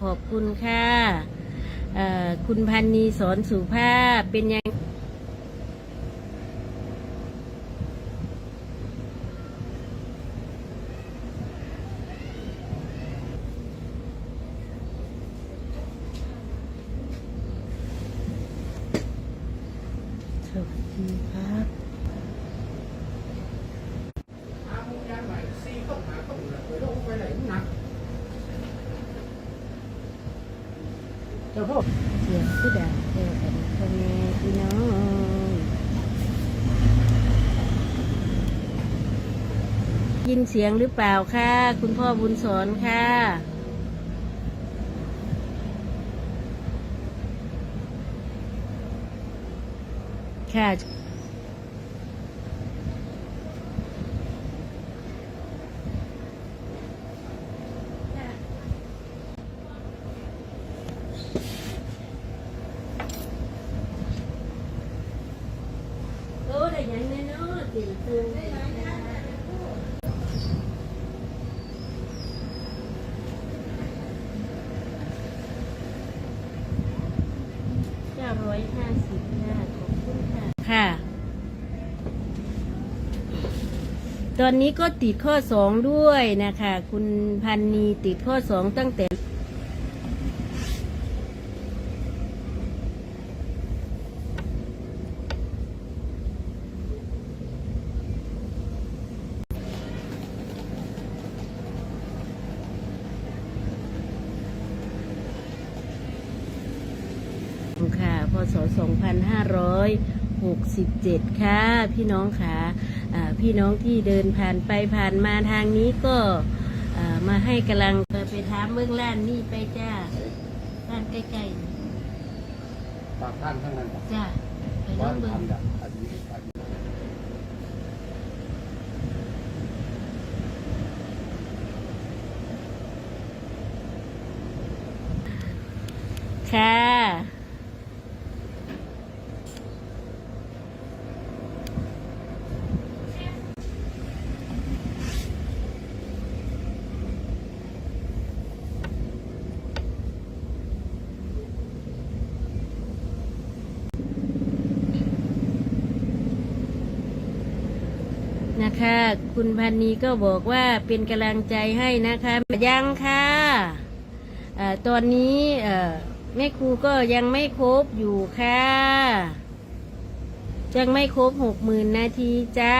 ขอบคุณค่ะคุณพันนีสอนสุภาพเป็นยังสวัสดีครับ หาโมงยามใหม่สี่ต้องหาต้องเหลือไปโลกไปไหนมึงหนัก เสียงผู้ด่าเจอกันพ่อแม่พี่น้องยินเสียงหรือเปล่าคะคุณพ่อบุญสอนค่ะค่ะ โอ้ได้ยังแน่นอนติดตึงเก้าร้อยห้าสิบ ค่ะขอบคุณค่ะค่ะ ตอนนี้ก็ติดข้อสองด้วยนะคะ คุณพันนีติดข้อสองตั้งแต่ ค่ะ พ ศ 2567 ค่ะ พี่น้องค่ะอ่าพี่น้องที่เดินผ่านไปผ่านมาทางนี้ก็อ่ามาให้กำลังไปถามเบื้องล้านนี่ไปจ้าล้านใกล้ปากท่านทั้งนั้นบอกๆจ้าไปน้ว่าองเบิ่งทำแบบอันนี้อันนี้ค่ะ นะคะ คุณพันนีก็บอกว่าเป็นกำลังใจให้นะคะยังค่ะเอ่อตอนนี้แม่ครูก็ยังไม่ครบอยู่ค่ะ ยังไม่ครบหกหมื่นนาทีจ้า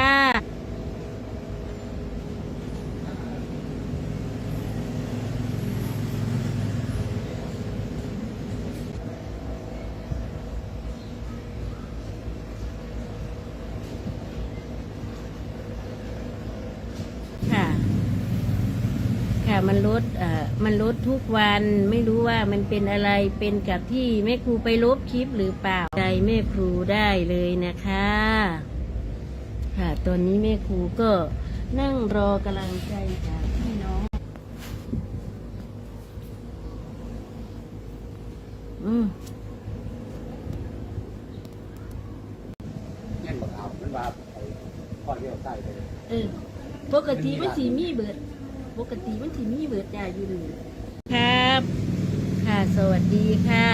ค่ะ ค่ะ มันลดเอ่อมันลดทุกวันไม่รู้ว่ามันเป็นอะไรเป็นกับที่แม่ครูไปลบคลิปหรือเปล่าใจแม่ครูได้เลยนะคะ ค่ะตอนนี้แม่ครูก็นั่งรอกำลังใจจากพี่น้อง อืมเงี้ยบอกเอามันว่าไอ้ข้อเดียวใส่ไปเลย เออปกติมันสีมีเบิด ปกติมันสีมีเบิดจ้าอยู่นี่ครับ ค่ะ สวัสดีค่ะ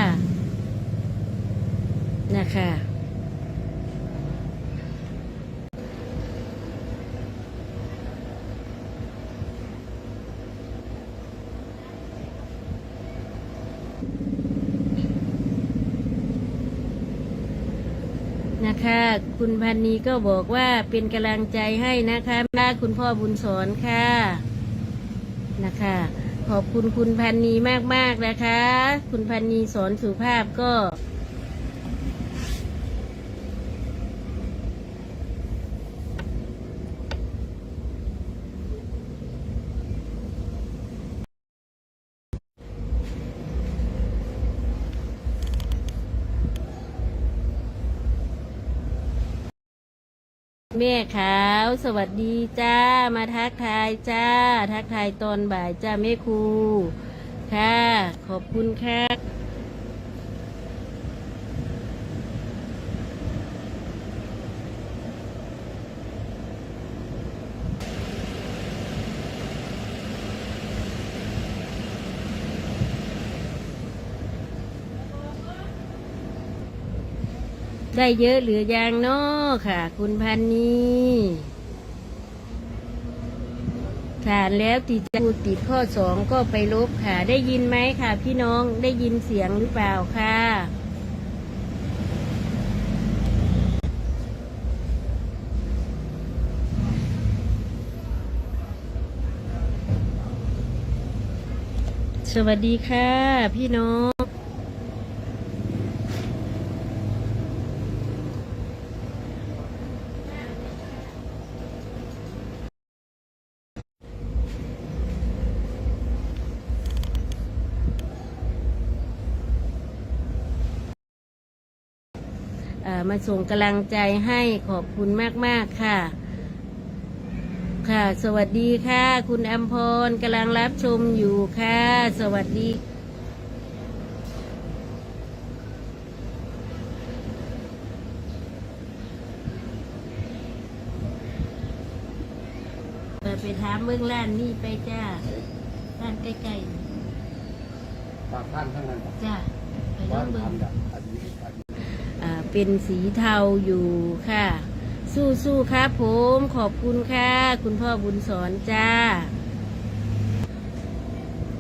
นะคะนะคะคุณพันนีก็บอกว่าเป็นกำลังใจให้นะคะค่ะคุณพ่อบุญสอนค่ะ นะคะ ขอบคุณคุณพันนีมากๆนะคะ คุณพันนีสอนสุภาพก็ แม่ขาวสวัสดีจ้ามาทักทายจ้า ทักทายตอนบ่ายจ้าแม่ครูค่ะ ขอบคุณค่ะ ได้เยอะหรือยังเนาะค่ะ คุณพันนีค่ะแล้วติดจะติดข้อสองก็ไปลบค่ะ ได้ยินไหมค่ะ พี่น้องได้ยินเสียงหรือเปล่าค่ะสวัสดีค่ะ พี่น้อง มาส่งกำลังใจให้ขอบคุณมาก ๆ ค่ะ ค่ะ สวัสดีค่ะ คุณอมพรกำลังรับชมอยู่ค่ะ สวัสดีเออไปถามเมืองล้านนี่ไปจ้าร้านใกล้ปากท่านข้างนั้นๆจ้าไปน้ว่าองเมือง เป็นสีเทาอยู่ค่ะ สู้สู้ๆครับผมขอบคุณค่ะ คุณพ่อบุญสอนจ้า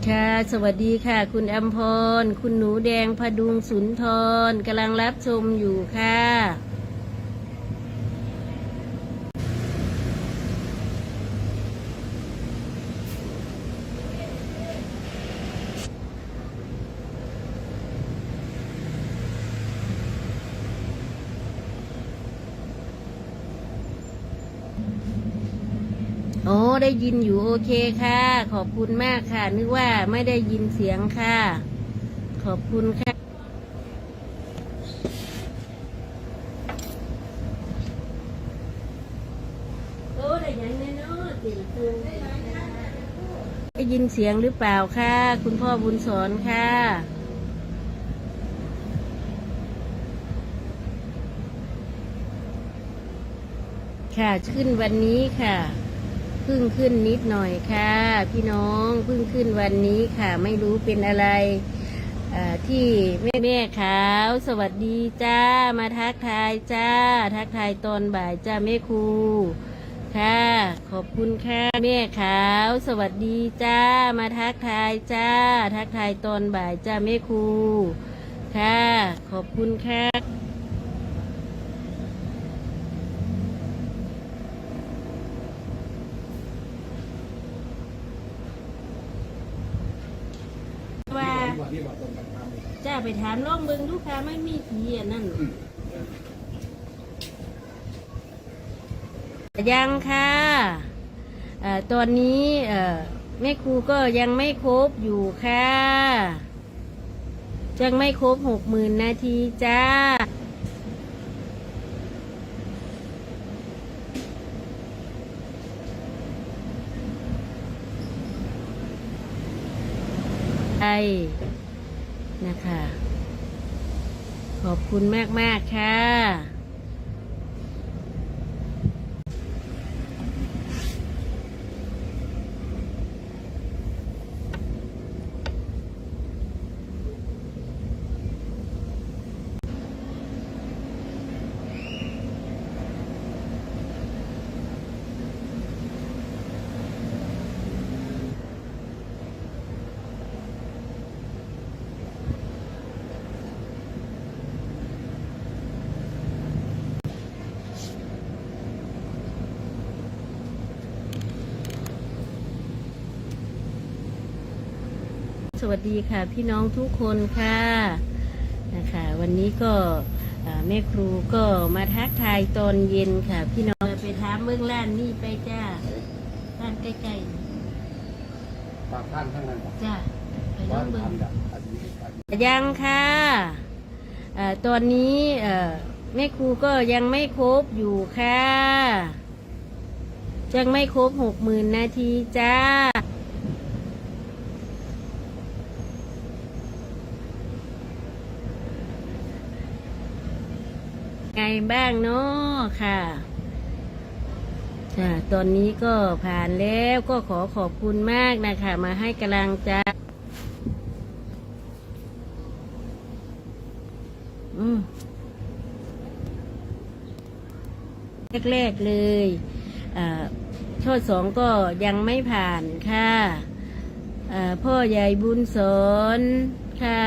ค่ะ สวัสดีค่ะ คุณอมพร คุณหนูแดงพดุงสุนทรกำลังรับชมอยู่ค่ะ ได้ยินอยู่โอเคค่ะ ขอบคุณมากค่ะ นึกว่าไม่ได้ยินเสียงค่ะ ขอบคุณค่ะโอ้ได้ยังแน่นอนติดตึงได้ยินเสียงหรือเปล่าค่ะ คุณพ่อบุญสอนค่ะค่ะ ขึ้นวันนี้ค่ะ พิ่งขึ้นนิดหน่อยค่ะ พี่น้องพิ่งขึ้นวันนี้ค่ะ ไม่รู้เป็นอะไรที่แม่แม่ขาว สวัสดีจ้ามาทักทายจ้า ทักทายตอนบ่ายจ้าแม่ครูค่ะ ขอบคุณค่ะแม่ขาว สวัสดีจ้ามาทักทายจ้า ทักทายตอนบ่ายจ้าแม่ครูค่ะ ขอบคุณค่ะ ว่า วันที่มาตรงกันข้ามเลย จ้าไปถามน้องเบิงลูกค้าไม่มีผีอันนั่นยังค่ะเอ่อตอนนี้เอ่อแม่ครูก็ยังไม่ครบอยู่ค่ะ ยังไม่ครบหกหมื่นนาทีจ้าใช่ นะคะ ขอบคุณมากมากๆค่ะ วัสดีค่ะ พี่น้องทุกคนค่ะนะคะ วันนี้ก็อ่าแม่ครูก็มาทักทายตอนเย็นค่ะ พี่น้องไปถามเมืองล้านนี่ไปจ้าร้านใกล้ปากท่านข้างนั้นๆจ้าไปน้ว่าองเบิงทำแบบอันนี้อันนี้ยังค่ะเอ่อตอนนี้เอ่อแม่ครูก็ยังไม่ครบอยู่ค่ะ ยังไม่ครบหกหมื่นนาทีจ้า ไง บ้างเนาะค่ะจ้ะตอนนี้ก็ผ่านแล้วก็ขอขอบคุณมากนะคะ มาให้กำลังใจอืมแรกๆเลยอ่าข้อสองก็ยังไม่ผ่านค่ะพ่อใหญ่บุญสนค่ะ